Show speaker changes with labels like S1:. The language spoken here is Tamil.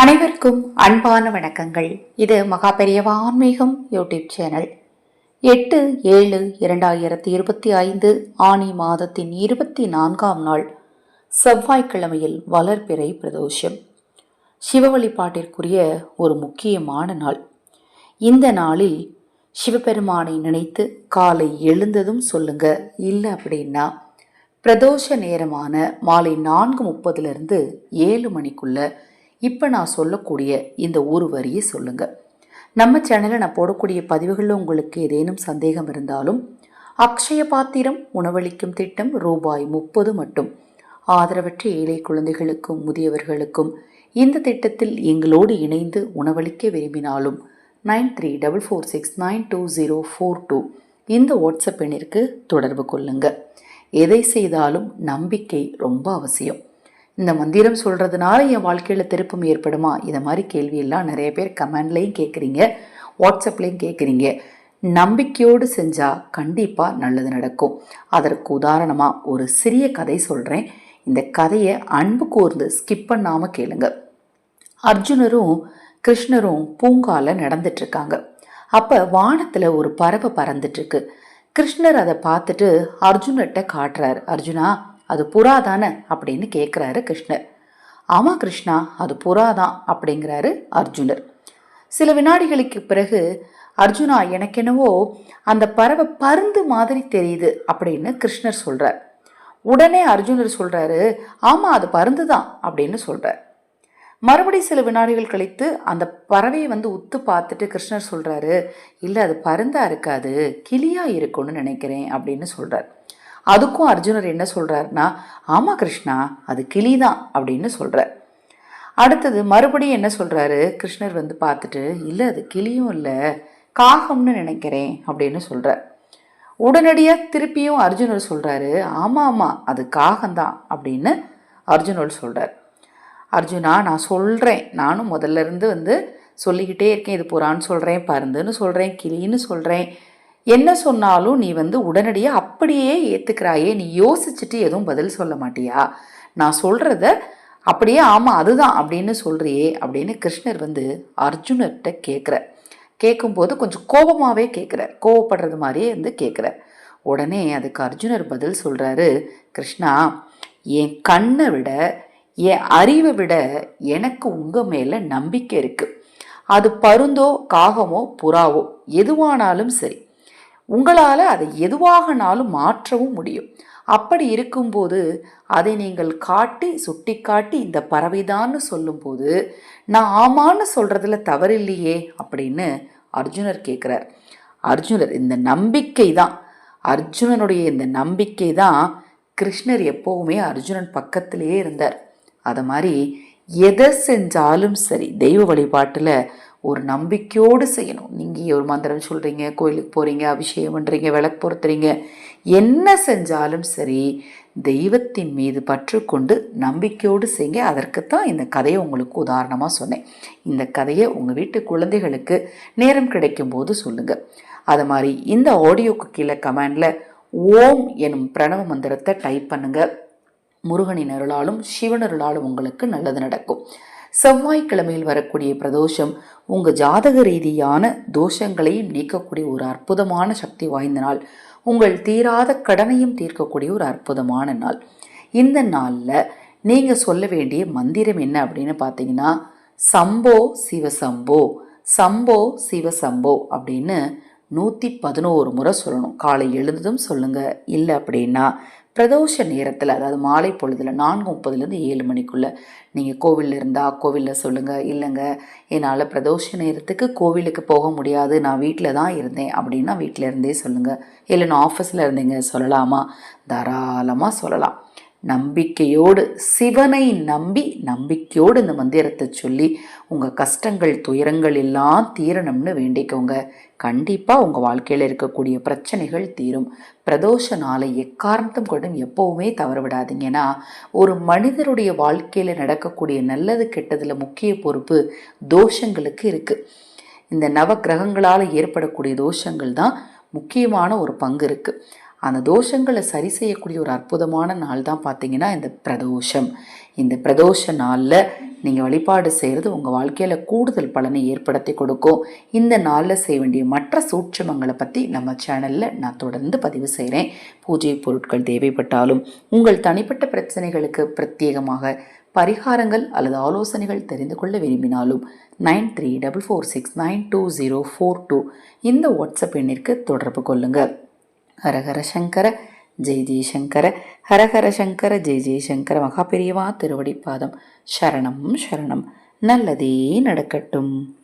S1: அனைவருக்கும் அன்பான வணக்கங்கள். இது மகா பெரியவா ஆன்மீகம் யூடியூப் சேனல். எட்டு ஏழு இரண்டாயிரத்தி இருபத்தி ஐந்து ஆனி மாதத்தின் இருபத்தி நான்காம் நாள் செவ்வாய்க்கிழமையில் வளர்பிறை பிரதோஷம். சிவ வழிபாட்டிற்குரிய ஒரு முக்கியமான நாள். இந்த நாளில் சிவபெருமானை நினைத்து காலை எழுந்ததும் சொல்லுங்க இல்லை அப்படின்னா பிரதோஷ நேரமான மாலை நான்கு முப்பதுலேருந்து ஏழு மணிக்குள்ள இப்போ நான் சொல்லக்கூடிய இந்த ஒரு வரியை சொல்லுங்கள் நம்ம சேனலில் நான் போடக்கூடிய பதிவுகளில் உங்களுக்கு ஏதேனும் சந்தேகம் இருந்தாலும் அக்ஷய பாத்திரம் உணவளிக்கும் திட்டம் ரூபாய் முப்பது மட்டும். ஆதரவற்ற ஏழை குழந்தைகளுக்கும் முதியவர்களுக்கும் இந்த திட்டத்தில் எங்களோடு இணைந்து உணவளிக்க விரும்பினாலும் nine three double four six nine two zero four two இந்த வாட்ஸ்அப் எண்ணிற்கு தொடர்பு கொள்ளுங்கள் எதை செய்தாலும் நம்பிக்கை ரொம்ப அவசியம். இந்த மந்திரம் சொல்கிறதுனால என் வாழ்க்கையில் திருப்பம் ஏற்படுமா? இதை மாதிரி கேள்வியெல்லாம் நிறைய பேர் கமெண்ட்லேயும் கேட்குறீங்க வாட்ஸ்அப்லேயும் கேட்குறீங்க நம்பிக்கையோடு செஞ்சால் கண்டிப்பாக நல்லது நடக்கும். அதற்கு உதாரணமாக ஒரு சிறிய கதை சொல்கிறேன் இந்த கதையை அன்பு கூர்ந்து ஸ்கிப் பண்ணாமல் கேளுங்க. அர்ஜுனரும் கிருஷ்ணரும் பூங்கால நடந்துட்டுருக்காங்க அப்போ வானத்தில் ஒரு பறவை பறந்துட்டுருக்கு கிருஷ்ணர் அதை பார்த்துட்டு அர்ஜுனர்கிட்ட காட்டுறாரு. அர்ஜுனா அது புறா தானே அப்படின்னு கேட்குறாரு கிருஷ்ணர். ஆமாம் கிருஷ்ணா அது புறா தான் அப்படிங்கிறாரு அர்ஜுனர். சில வினாடிகளுக்கு பிறகு அர்ஜுனா எனக்கென்னவோ அந்த பறவை பருந்து மாதிரி தெரியுது அப்படின்னு கிருஷ்ணர் சொல்கிறார் உடனே அர்ஜுனர் சொல்கிறாரு ஆமாம் அது பருந்து தான் அப்படின்னு சொல்கிறார் மறுபடி சில வினாடிகள் கழித்து அந்த பறவையை வந்து உத்து பார்த்துட்டு கிருஷ்ணர் சொல்கிறாரு இல்லை அது பருந்தாக இருக்காது கிளியாக இருக்கும்னு நினைக்கிறேன் அப்படின்னு சொல்கிறார் அதுக்கும் அர்ஜுனர் என்ன சொல்கிறாருன்னா ஆமாம் கிருஷ்ணா அது கிளி தான் அப்படின்னு சொல்கிறார் அடுத்தது மறுபடியும் என்ன சொல்கிறாரு கிருஷ்ணர் வந்து பார்த்துட்டு இல்லை அது கிளியும் இல்லை காகம்னு நினைக்கிறேன் அப்படின்னு சொல்கிறார் உடனடியாக திருப்பியும் அர்ஜுனர் சொல்கிறாரு ஆமாம் ஆமாம் அது காகம்தான் அப்படின்னு அர்ஜுனர் சொல்கிறார் அர்ஜுனா நான் சொல்கிறேன் நானும் முதல்ல இருந்து வந்து சொல்லிக்கிட்டே இருக்கேன். இது புறான்னு சொல்கிறேன் பருந்துன்னு சொல்கிறேன் கிளின்னு சொல்கிறேன் என்ன சொன்னாலும் நீ வந்து உடனடியாக அப்படியே ஏற்றுக்கிறாயே நீ யோசிச்சுட்டு எதுவும் பதில் சொல்ல மாட்டியா? நான் சொல்கிறத அப்படியே ஆமாம் அதுதான் அப்படின்னு சொல்கிறியே அப்படின்னு கிருஷ்ணர் வந்து அர்ஜுனர்கிட்ட கேட்குற கேட்கும்போது கொஞ்சம் கோபமாகவே கேட்குறார் கோவப்படுறது மாதிரியே வந்து கேட்குறார் உடனே அதுக்கு அர்ஜுனர் பதில் சொல்கிறாரு கிருஷ்ணா என் கண்ணை விட என் அறிவை விட எனக்கு உங்கள் மேலே நம்பிக்கை இருக்குது அது பருந்தோ காகமோ புறாவோ எதுவானாலும் சரி. உங்களால் அதை எதுவாகனாலும் மாற்றவும் முடியும். அப்படி இருக்கும்போது அதை நீங்கள் காட்டி சுட்டி காட்டி இந்த பறவைதான்னு சொல்லும்போது நான் ஆமான்னு சொல்கிறதுல தவறில்லையே அப்படின்னு அர்ஜுனர் கேட்குறார் அர்ஜுனர் இந்த நம்பிக்கை தான். அர்ஜுனனுடைய இந்த நம்பிக்கை தான் கிருஷ்ணர் எப்போவுமே அர்ஜுனன் பக்கத்திலேயே இருந்தார். அதை மாதிரி எதை செஞ்சாலும் சரி தெய்வ வழிபாட்டில் ஒரு நம்பிக்கையோடு செய்யணும். நீங்கள் ஒரு மந்திரம் சொல்கிறீங்க கோயிலுக்கு போகிறீங்க அபிஷேகம் பண்ணுறீங்க விளக்கு பொறுத்துறீங்க என்ன செஞ்சாலும் சரி தெய்வத்தின் மீது பற்றுக்கொண்டு நம்பிக்கையோடு செய்யுங்க. அதற்குத்தான் இந்த கதையை உங்களுக்கு உதாரணமாக சொன்னேன். இந்த கதையை உங்கள் வீட்டு குழந்தைகளுக்கு நேரம் கிடைக்கும் போது சொல்லுங்கள் அது மாதிரி இந்த ஆடியோக்கு கீழே கமெண்டில் ஓம் எனும் பிரணவ மந்திரத்தை டைப் பண்ணுங்கள் முருகனின் அருளாலும் சிவன் அருளாலும் உங்களுக்கு நல்லது நடக்கும். செவ்வாய்க்கிழமையில் வரக்கூடிய பிரதோஷம் உங்கள் ஜாதக ரீதியான தோஷங்களையும் நீக்கக்கூடிய ஒரு அற்புதமான சக்தி வாய்ந்த நாள். உங்கள் தீராத கடனையும் தீர்க்கக்கூடிய ஒரு அற்புதமான நாள். இந்த நாளில் நீங்கள் சொல்ல வேண்டிய மந்திரம் என்ன அப்படின்னு பார்த்தீங்கன்னா சம்போ சிவசம்போ சம்போ சிவசம்போ அப்படின்னு நூற்றி பதினோரு முறை சொல்லணும். காலை எழுந்ததும் சொல்லுங்கள் இல்லை அப்படின்னா பிரதோஷ நேரத்தில் அதாவது மாலை பொழுதில் நான்கு முப்பதுலேருந்து ஏழு மணிக்குள்ளே நீங்கள் கோவிலில் இருந்தால் கோவிலில் சொல்லுங்கள் இல்லைங்க என்னால் பிரதோஷ நேரத்துக்கு கோவிலுக்கு போக முடியாது நான் வீட்டில் தான் இருந்தேன் அப்படின்னா வீட்டில் இருந்தே சொல்லுங்கள் இல்லை நான் ஆஃபீஸில் இருந்தீங்க சொல்லலாமா? தாராளமாக சொல்லலாம். நம்பிக்கையோடு சிவனை நம்பி நம்பிக்கையோடு இந்த மந்திரத்தை சொல்லி உங்கள் கஷ்டங்கள் துயரங்கள் எல்லாம் தீரணும்னு வேண்டிக்கோங்க. கண்டிப்பாக உங்கள் வாழ்க்கையில் இருக்கக்கூடிய பிரச்சனைகள் தீரும். பிரதோஷ நாளை எக்காரணத்தும் கொண்டும் எப்போவுமே தவற விடாதீங்கன்னா ஒரு மனிதருடைய வாழ்க்கையில் நடக்கக்கூடிய நல்லது கெட்டதில் முக்கிய பொறுப்பு தோஷங்களுக்கு இருக்குது இந்த நவ கிரகங்களால் ஏற்படக்கூடிய தோஷங்கள் தான் முக்கியமான ஒரு பங்கு இருக்குது அந்த தோஷங்களை சரி செய்யக்கூடிய ஒரு அற்புதமான நாள் தான் பார்த்தீங்கன்னா இந்த பிரதோஷம். இந்த பிரதோஷ நாளில் நீங்கள் வழிபாடு செய்கிறது உங்கள் வாழ்க்கையில் கூடுதல் பலனை ஏற்படுத்தி கொடுக்கும். இந்த நாளில் செய்ய வேண்டிய மற்ற சூட்சமங்களை பற்றி நம்ம சேனலில் நான் தொடர்ந்து பதிவு செய்கிறேன் பூஜை பொருட்கள் தேவைப்பட்டாலும் உங்கள் தனிப்பட்ட பிரச்சனைகளுக்கு பிரத்யேகமாக பரிகாரங்கள் அல்லது ஆலோசனைகள் தெரிந்து கொள்ள விரும்பினாலும் nine three double four six nine two zero four two இந்த வாட்ஸ்அப் எண்ணிற்கு தொடர்பு கொள்ளுங்கள் ஹரஹர சங்கர ஜெய் ஜெய்சங்கர ஹரஹர சங்கர ஜெய் ஜெய்சங்கர மகா பெரியவா திருவடி பாதம் சரணம் சரணம். நல்லதே நடக்கட்டும்.